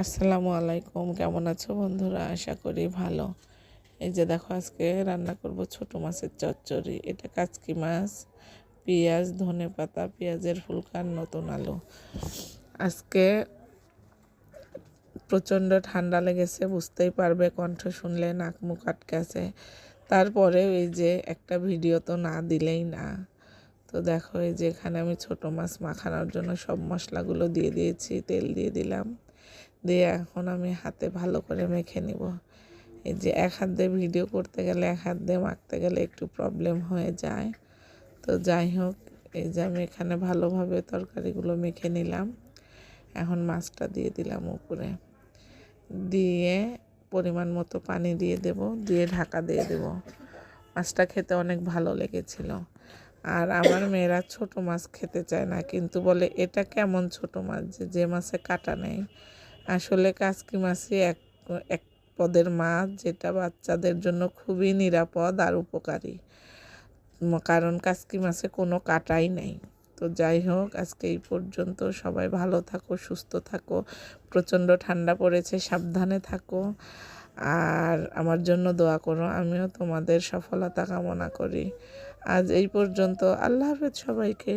আসসালামু আলাইকুম, কেমন আছো বন্ধুরা? আশা করি ভালো। এই যে দেখো, আজকে রান্না করব ছোট মাছের চচ্চড়ি। এটা কাচকি মাছ, পেঁয়াজ, ধনে পাতা, পেঁয়াজের ফুলকার নতুন আলু। আজকে প্রচণ্ড ঠান্ডা লেগেছে, বুঝতেই পারবে, কণ্ঠ শুনলে নাক মুখ আটকাছে তারপরে এই যে একটা ভিডিও তো না দিলেই না। তো দেখো, এই যে এখানে আমি ছোট মাছ মাখানোর জন্য সব মশলাগুলো দিয়ে দিয়েছি, তেল দিয়ে দিলাম। দিয়ে এখন আমি হাতে ভালো করে মেখে নিব। এই যে এক হাত দিয়ে ভিডিও করতে গেলে, এক হাত দিয়ে মাখতে গেলে একটু প্রবলেম হয়ে যায়। তো যাই হোক, এই যে আমি এখানে ভালোভাবে তরকারিগুলো মেখে নিলাম। এখন মাছটা দিয়ে দিলাম উপরে। দিয়ে পরিমাণ মতো পানি দিয়ে দেব, দিয়ে ঢাকা দিয়ে দেব। মাছটা খেতে অনেক ভালো লেগেছিল। আর আমার মেয়েরা ছোট মাছ খেতে চায় না, কিন্তু বলে, এটা কেমন ছোট মাছ? যে মাছে কাটা নেই। আসলে কাসকি মাছই এক এক পদের মাছ যেটা বাচ্চাদের জন্য খুবই নিরাপদ আর উপকারী। কারণ কাসকি মাছে কোনো কাটাই নাই। তো যাই হোক, আজকে এই পর্যন্ত সবাই ভালো থাকো, সুস্থ থাকো, প্রচণ্ড ঠান্ডা পড়েছে, সাবধানে থাকো। আর আমার জন্য দোয়া করো, আমিও তোমাদের সফলতা কামনা করি। আজ এই পর্যন্ত, আল্লাহ হাফেজ সবাইকে।